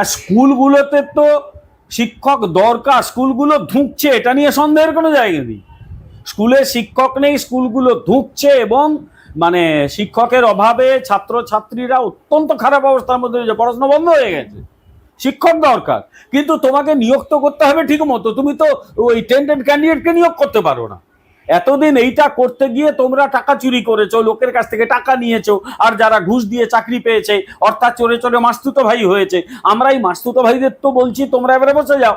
আর স্কুলগুলোতে তো শিক্ষক দরকার, স্কুলগুলো ধুঁকছে, এটা নিয়ে সন্দেহের কোনো জায়গা নেই। স্কুলে শিক্ষক নেই, স্কুলগুলো ধুঁকছে এবং মানে শিক্ষকের অভাবে ছাত্রছাত্রীরা অত্যন্ত খারাপ অবস্থার মধ্যে রয়েছে, পড়াশোনা বন্ধ হয়ে গেছে। শিক্ষক দরকার, কিন্তু তোমাকে নিয়োগ তো করতে হবে ঠিক মতো, তুমি তো ওই টেন্টেড ক্যান্ডিডেটকে নিয়োগ করতে পারো না। এতদিন এইটা করতে গিয়ে তোমরা টাকা চুরি করেছ, লোকের কাছ থেকে টাকা নিয়েছো, আর যারা ঘুষ দিয়ে চাকরি পেয়েছে, অর্থাৎ চোরে চোরে মাস্তুতো ভাই হয়েছে আমরা এই মাস্তুতো ভাইদের তো বলছি, তোমরা এবারে বসে যাও।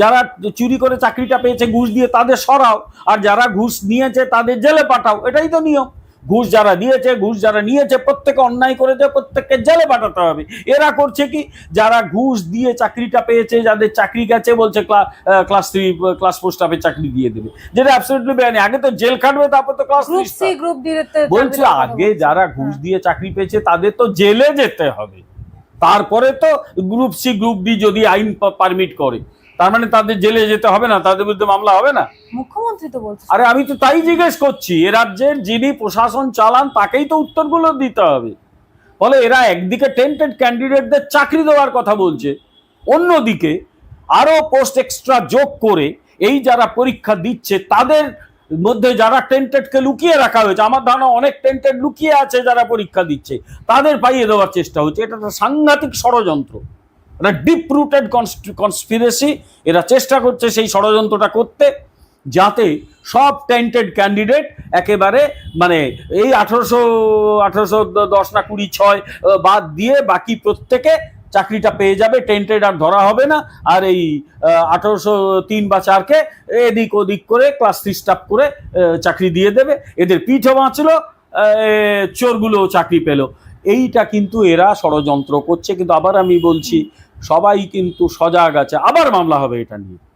যারা চুরি করে চাকরিটা পেয়েছে, ঘুষ দিয়ে তাদের সরাও, আর যারা ঘুষ নিয়েছে, তাদের জেলে পাঠাও, এটাই তো নিয়ম। ঘুষ যারা দিয়েছে ঘুষ যারা নিয়েছে প্রত্যেকে অন্যায় করেছে প্রত্যেককে জেলে পাঠাতে হবে। এরা করছে কি? যারা ঘুষ দিয়ে চাকরিটা পেয়েছে যাদের চাকরি গেছে বলছে ক্লাস থ্রি ক্লাস ফোর স্টাফের চাকরি দিয়ে দেবে। যেটা অ্যাবসলিউটলি বেআইনি। আগে তো জেল খাটবে তারপর তো ক্লাস বলছি আগে যারা ঘুষ দিয়ে চাকরি পেয়েছে তাদের তো জেলে যেতে হবে। তারপরে তো গ্রুপ সি গ্রুপ ডি যদি আইন পারমিট করে। তার মানে তাদের জেলে যেতে হবে না তাদের বিরুদ্ধে মামলা হবে না? মুখ্যমন্ত্রী তো বলছে। আরে আমি তো তাই জিজ্ঞেস করছি এ রাজ্যের যিনি প্রশাসন চালান তাকেই তো উত্তরগুলো দিতে হবে। ফলে এরা একদিকে টেন্টেড ক্যান্ডিডেটদের চাকরি দেওয়ার কথা বলছে অন্যদিকে আরও পোস্ট এক্সট্রা যোগ করে এই যারা পরীক্ষা দিচ্ছে তাদের মধ্যে যারা টেন্টেডকে লুকিয়ে রাখা হয়েছে আমার ধারণা অনেক টেন্টেড লুকিয়ে আছে যারা পরীক্ষা দিচ্ছে তাদের পাইয়ে দেওয়ার চেষ্টা হচ্ছে। এটা একটা সাংঘাতিক ষড়যন্ত্র। এটা ডিপ রুটেড কনস্পিরেসি এরা চেষ্টা করছে সেই ষড়যন্ত্রটা করতে, যাতে সব টেন্টেড ক্যান্ডিডেট একেবারে মানে এই আঠারোশো আঠারোশো দশ না কুড়ি ছয় বাদ দিয়ে বাকি প্রত্যেকে চাকরিটা পেয়ে যাবে টেন্টেড আর ধরা হবে না। আর এই আঠারোশো তিন বা চারকে এদিক ওদিক করে ক্লাস থ্রি স্টাফ করে চাকরি দিয়ে দেবে। এদের পিঠও বাঁচলো চোরগুলোও চাকরি পেল। এইটা কিন্তু এরা ষড়যন্ত্র করছে। কিন্তু আবার আমি বলছি, সবাই কিন্তু সজাগ আছে। আবার মামলা হবে এটা নিয়ে।